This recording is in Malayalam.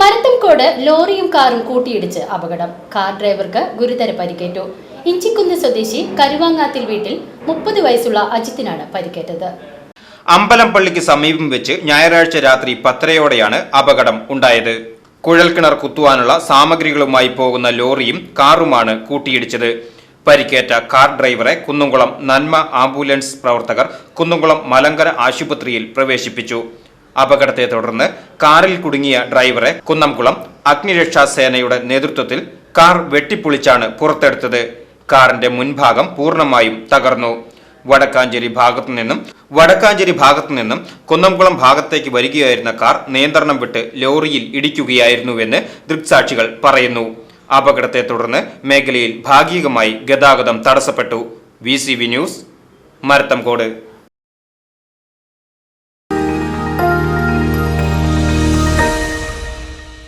മരത്തൻകോട് ലോറിയും കാറും കൂട്ടിയിടിച്ച് അപകടം. കാർ ഡ്രൈവർക്ക് ഗുരുതര പരിക്കേറ്റു. ഇഞ്ചിക്കുന്ന് സ്വദേശി കരുവാങ്ങാത്തിൽ വീട്ടിൽ മുപ്പത് വയസ്സുള്ള അജിത്തിനാണ് പരിക്കേറ്റത്. അമ്പലംപള്ളിക്ക് സമീപം വെച്ച് ഞായറാഴ്ച രാത്രി പത്തരയോടെയാണ് അപകടം ഉണ്ടായത്. കുഴൽക്കിണർ കുത്തുവാനുള്ള സാമഗ്രികളുമായി പോകുന്ന ലോറിയും കാറുമാണ് കൂട്ടിയിടിച്ചത്. പരിക്കേറ്റ കാർ ഡ്രൈവറെ കുന്നുംകുളം നന്മ ആംബുലൻസ് പ്രവർത്തകർ കുന്നുംകുളം മലങ്കര ആശുപത്രിയിൽ പ്രവേശിപ്പിച്ചു. അപകടത്തെ തുടർന്ന് കാറിൽ കുടുങ്ങിയ ഡ്രൈവറെ കുന്നംകുളം അഗ്നിരക്ഷാ സേനയുടെ നേതൃത്വത്തിൽ കാർ വെട്ടിപ്പൊളിച്ചാണ് പുറത്തെടുത്തത്. കാറിന്റെ മുൻഭാഗം പൂർണമായും തകർന്നു. വടക്കാഞ്ചേരി ഭാഗത്തു നിന്നും വടക്കാഞ്ചേരി ഭാഗത്തു നിന്നും കുന്നംകുളം ഭാഗത്തേക്ക് വരികയായിരുന്ന കാർ നിയന്ത്രണം വിട്ട് ലോറിയിൽ ഇടിക്കുകയായിരുന്നുവെന്ന് ദൃക്സാക്ഷികൾ പറയുന്നു. അപകടത്തെ തുടർന്ന് മേഖലയിൽ ഭാഗികമായി ഗതാഗതം തടസ്സപ്പെട്ടു. V news Marathamcode.